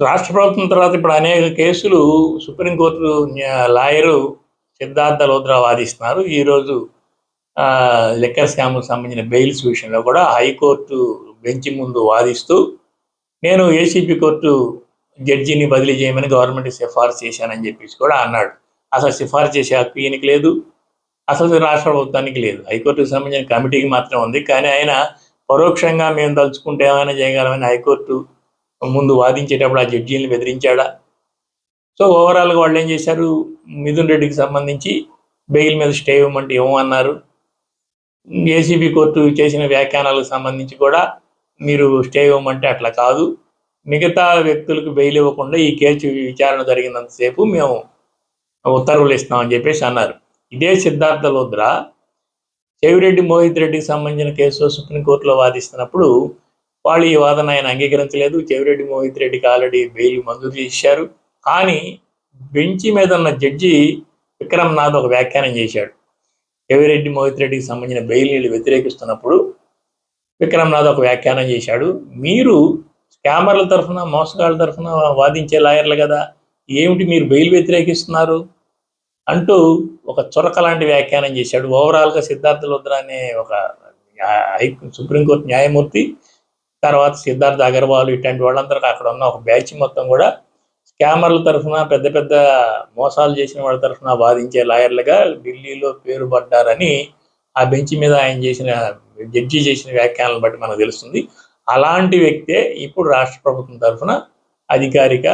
రాష్ట్ర ప్రభుత్వం తర్వాత ఇప్పుడు అనేక కేసులు సుప్రీంకోర్టు లాయరు సిద్ధార్థ లోద్రా వాదిస్తున్నారు. ఈరోజు ఆ, లిక్కర్ స్కామ్కు సంబంధించిన బెయిల్స్ విషయంలో కూడా హైకోర్టు బెంచ్ ముందు వాదిస్తూ నేను ఏసీపీ కోర్టు జడ్జిని బదిలీ చేయమని గవర్నమెంట్ సిఫార్సు చేశానని చెప్పేసి కూడా అన్నాడు. అసలు సిఫార్సు చేసే హక్కు ఈయనకి లేదు. అసలు రాష్ట్ర ప్రభుత్వానికి లేదు. హైకోర్టుకు సంబంధించిన కమిటీకి మాత్రం ఉంది. కానీ ఆయన పరోక్షంగా మేము తలుచుకుంటే ఏమైనా చేయగలమని హైకోర్టు ముందు వాదించేటప్పుడు ఆ జడ్జీలను బెదిరించాడా? సో ఓవరాల్గా వాళ్ళు ఏం చేశారు? మిథున్ రెడ్డికి సంబంధించి బెయిల్ మీద స్టే ఇవ్వమంటే ఇవ్వమన్నారు ఏసీబీ కోర్టు చేసిన వ్యాఖ్యానాలకు సంబంధించి కూడా మీరు స్టే ఇవ్వమంటే అట్లా కాదు. మిగతా వ్యక్తులకు బెయిల్ ఇవ్వకుండా ఈ కేసు విచారణ జరిగినంతసేపు మేము ఉత్తర్వులు ఇస్తామని చెప్పేసి అన్నారు. ఇదే సిద్ధార్థ లోద్రా చెవిరెడ్డి మోహిత్ రెడ్డికి సంబంధించిన కేసు సుప్రీంకోర్టులో వాదిస్తున్నప్పుడు వాళ్ళు ఈ వాదన ఆయన అంగీకరించలేదు. చెవిరెడ్డి మోహిత్ రెడ్డికి ఆల్రెడీ బెయిల్ మంజూరు చేశారు. కానీ బెంచి మీద ఉన్న జడ్జి విక్రమ్ నాథ్ ఒక వ్యాఖ్యానం చేశాడు. చెవిరెడ్డి మోహిత్ రెడ్డికి సంబంధించిన బెయిల్ వీళ్ళు వ్యతిరేకిస్తున్నప్పుడు విక్రమ్ నాథ్ ఒక వ్యాఖ్యానం చేశాడు. మీరు స్కామర్ల తరఫున మోసగాళ్ళ తరఫున వాదించే లాయర్లు కదా ఏమిటి మీరు బెయిల్ వ్యతిరేకిస్తున్నారు? అంటూ ఒక చొరక లాంటి వ్యాఖ్యానం చేశాడు. ఓవరాల్గా సిద్ధార్థ లుద్ర అనే ఒక హై సుప్రీంకోర్టు న్యాయమూర్తి. తర్వాత సిద్ధార్థ్ అగర్వాల్ ఇట్లాంటి వాళ్ళందరూ అక్కడ ఉన్న ఒక బ్యాచ్ మొత్తం కూడా స్కామర్ల తరఫున పెద్ద పెద్ద మోసాలు చేసిన వాళ్ళ తరఫున వాదించే లాయర్లుగా ఢిల్లీలో పేరు పడ్డారని ఆ బెంచ్ మీద ఆయన చేసిన జడ్జి చేసిన వ్యాఖ్యానాలను బట్టి మనకు తెలుస్తుంది. అలాంటి వ్యక్తే ఇప్పుడు రాష్ట్ర ప్రభుత్వం తరఫున అధికారిక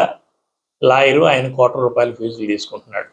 లాయరు ఆయన కోట్ల రూపాయల ఫీజులు తీసుకుంటున్నాడు.